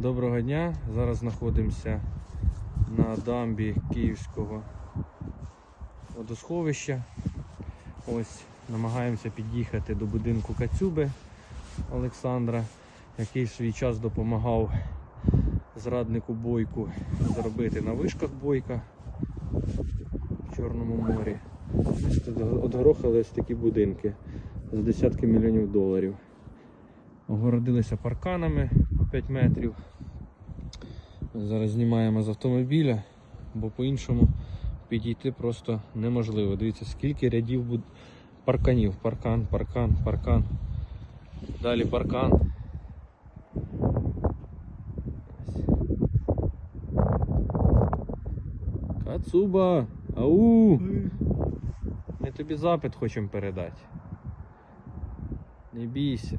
Доброго дня. Зараз знаходимося на дамбі Київського водосховища. Ось намагаємося під'їхати до будинку Кацюби Олександра, який в свій час допомагав зраднику бойку зробити на вишках бойка в Чорному морі. Отгрохали ось такі будинки за десятки мільйонів доларів. Огородилися парканами 5 метрів. Зараз знімаємо з автомобіля, бо по-іншому підійти просто неможливо. Дивіться, скільки рядів буд... парканів. Паркан, паркан, паркан. Далі паркан. Кацуба! Ау! Ми тобі запит хочемо передати. Не бійся.